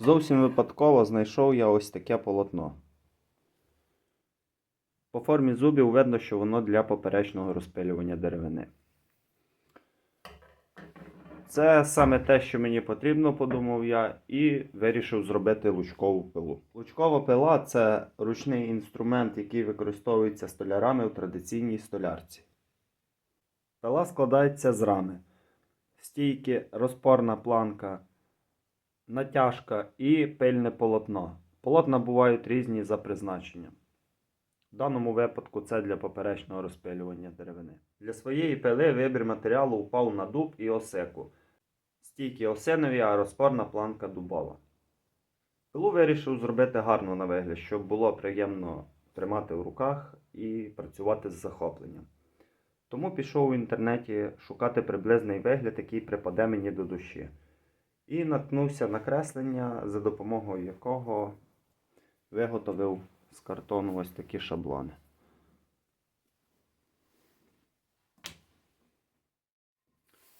Зовсім випадково знайшов я ось таке полотно. По формі зубів видно, що воно для поперечного розпилювання деревини. Це саме те, що мені потрібно, подумав я, і вирішив зробити лучкову пилу. Лучкова пила це ручний інструмент, який використовується столярами в традиційній столярці. Пила складається з рами, стійки, розпорна планка, натяжка і пильне полотно. Полотна бувають різні за призначенням. В даному випадку це для поперечного розпилювання деревини. Для своєї пили вибір матеріалу упав на дуб і осеку. Стійки осинові, а розпорна планка дубова. Пилу вирішив зробити гарно на вигляд, щоб було приємно тримати в руках і працювати з захопленням. Тому пішов в інтернеті шукати приблизний вигляд, який припаде мені до душі. І наткнувся на креслення, за допомогою якого виготовив з картону ось такі шаблони.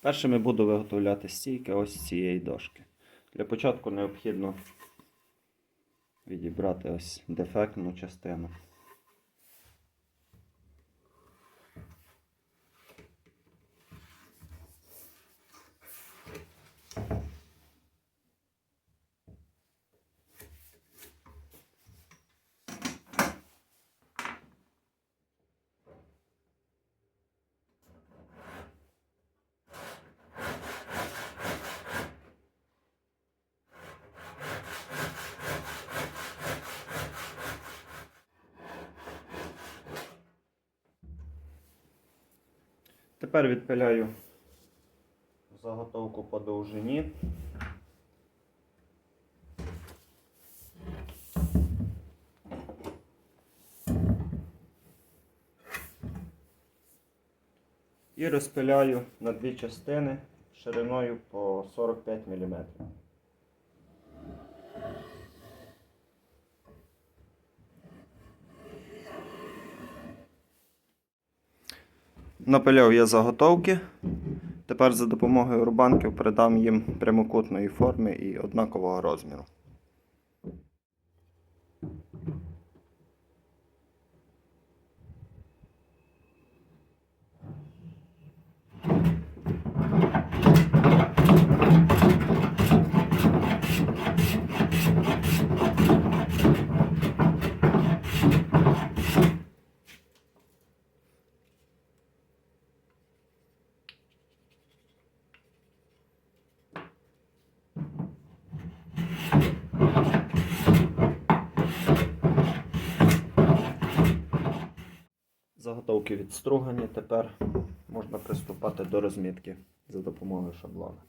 Першими буду виготовляти стійки ось цієї дошки. Для початку необхідно відібрати ось дефектну частину. Тепер відпиляю заготовку по довжині. І розпиляю на дві частини шириною по 45 мм. Напиляв я заготовки. Тепер за допомогою рубанків придам їм прямокутної форми і однакового розміру. Заготовки відстругані. Тепер можна приступати до розмітки за допомогою шаблона.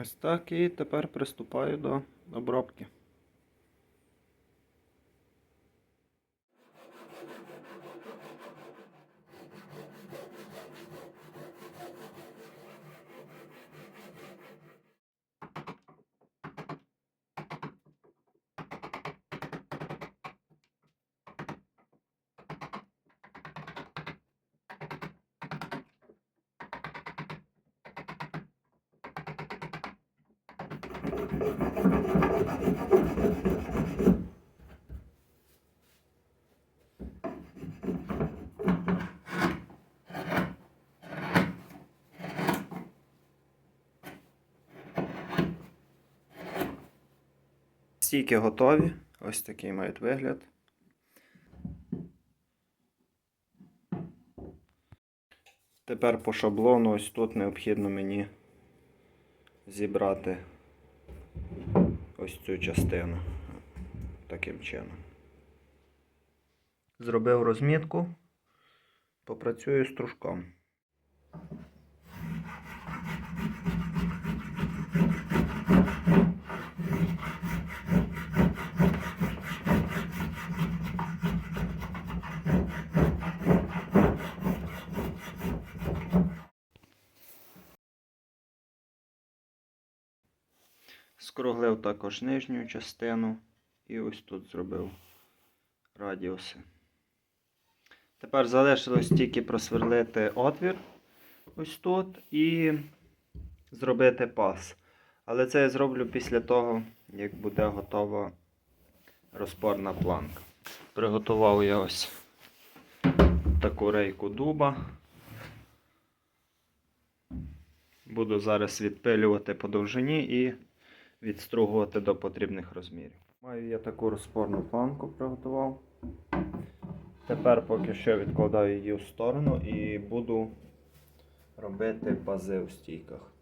Ось так і тепер приступаю до обробки. Стійки готові. Ось такий мають вигляд. Тепер по шаблону ось тут необхідно мені зібрати ось цю частину. Таким чином. Зробив розмітку, попрацюю з Скруглив також нижню частину і ось тут зробив радіуси. Тепер залишилось тільки просверлити отвір ось тут і зробити пас. Але це я зроблю після того, як буде готова розпорна планка. Приготував я ось таку рейку дуба. Буду зараз відпилювати по довжині і відстругувати до потрібних розмірів. Маю я таку розпорну планку приготував. Тепер поки що відкладаю її в сторону і буду робити пази у стійках.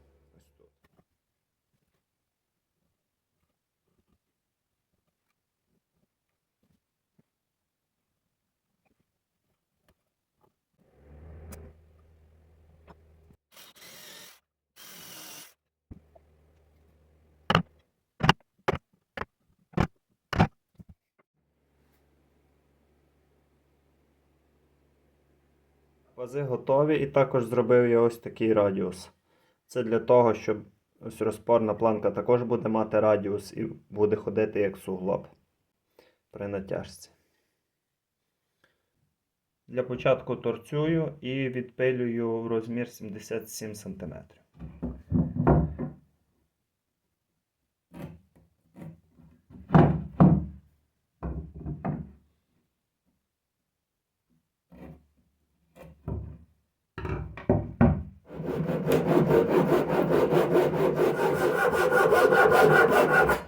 Пази готові і також зробив я ось такий радіус. Це для того, щоб ось розпорна планка також буде мати радіус і буде ходити як суглоб при натяжці. Для початку торцюю і відпилюю в розмір 77 см. Ha ha!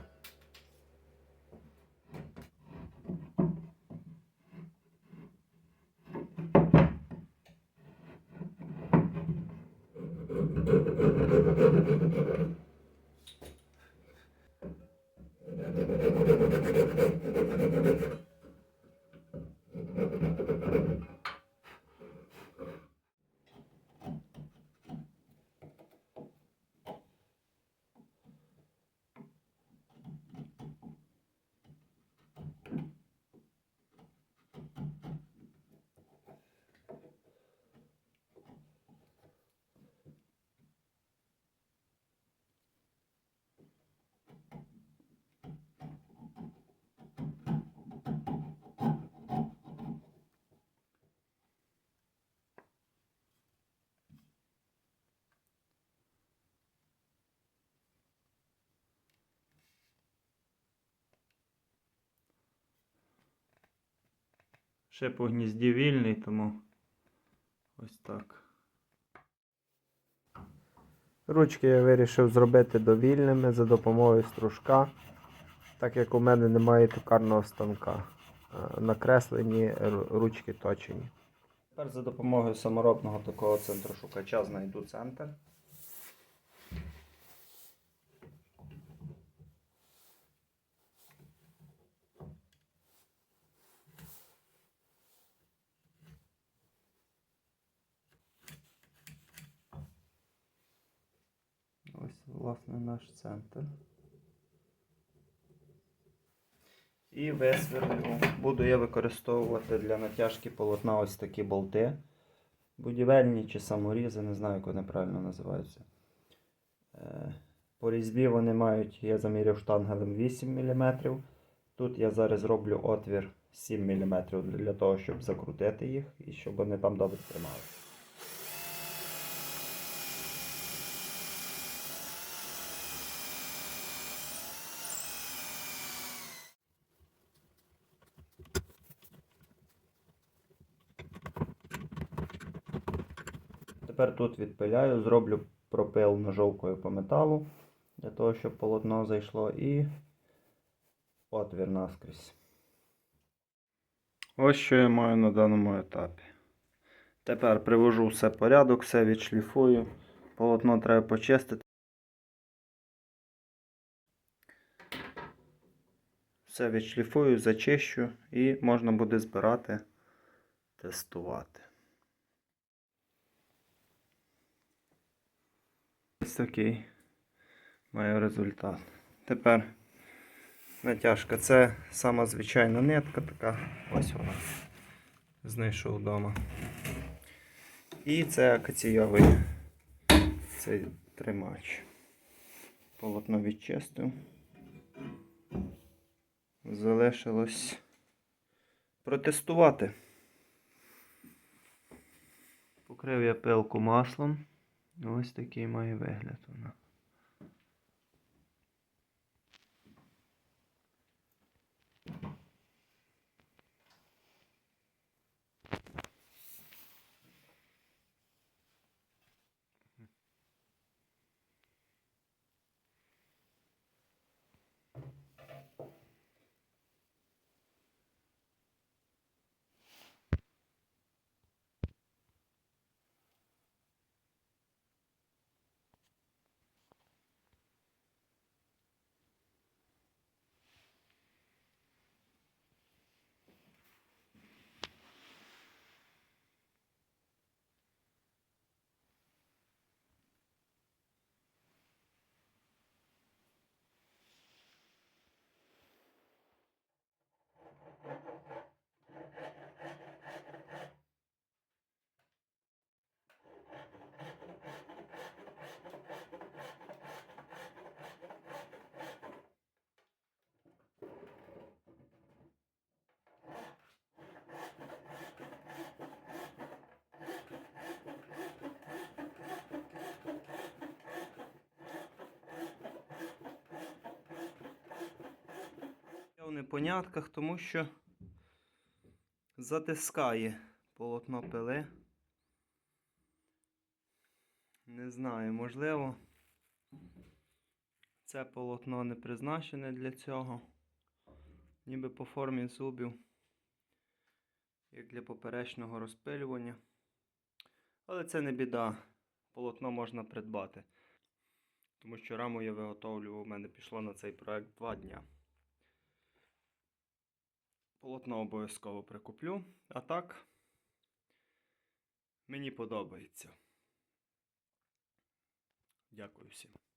Ще по гнізді вільний, тому ось так. Ручки я вирішив зробити довільними за допомогою стружка, так як у мене немає токарного станка. Е, Накреслені ручки точені. Тепер за допомогою саморобного такого центрошукача знайду центр. Ось, власне, наш центр. І висверлю. Буду я використовувати для натяжки полотна ось такі болти. Будівельні чи саморізи, не знаю, як вони правильно називаються. Е, По різьбі вони мають, я заміряв штангелем 8 мм. Тут я зараз роблю отвір 7 мм для того, щоб закрутити їх і щоб вони там добре трималися. Тепер тут відпиляю, зроблю пропил ножовкою по металу, для того, щоб полотно зайшло, і отвір наскрізь. Ось що я маю на даному етапі. Тепер привожу все порядок, все відшліфую. Полотно треба почистити. Все відшліфую, зачищу і можна буде збирати, тестувати. Ось такий маю результат. Тепер натяжка. Це сама звичайна нитка така. Ось вона. Знайшов вдома. І це акаційовий цей тримач. Полотно відчистив. Залишилось протестувати. Покрив я пилку маслом. Ось такий має вигляд вона. Непонятках, тому що затискає полотно пили. Не знаю, можливо, це полотно не призначене для цього. Ніби по формі зубів, як для поперечного розпилювання. Але це не біда. Полотно можна придбати. Тому що раму я виготовлював, у мене пішло на цей проект 2 дня. Полотно обов'язково прикуплю. А так, мені подобається. Дякую всім.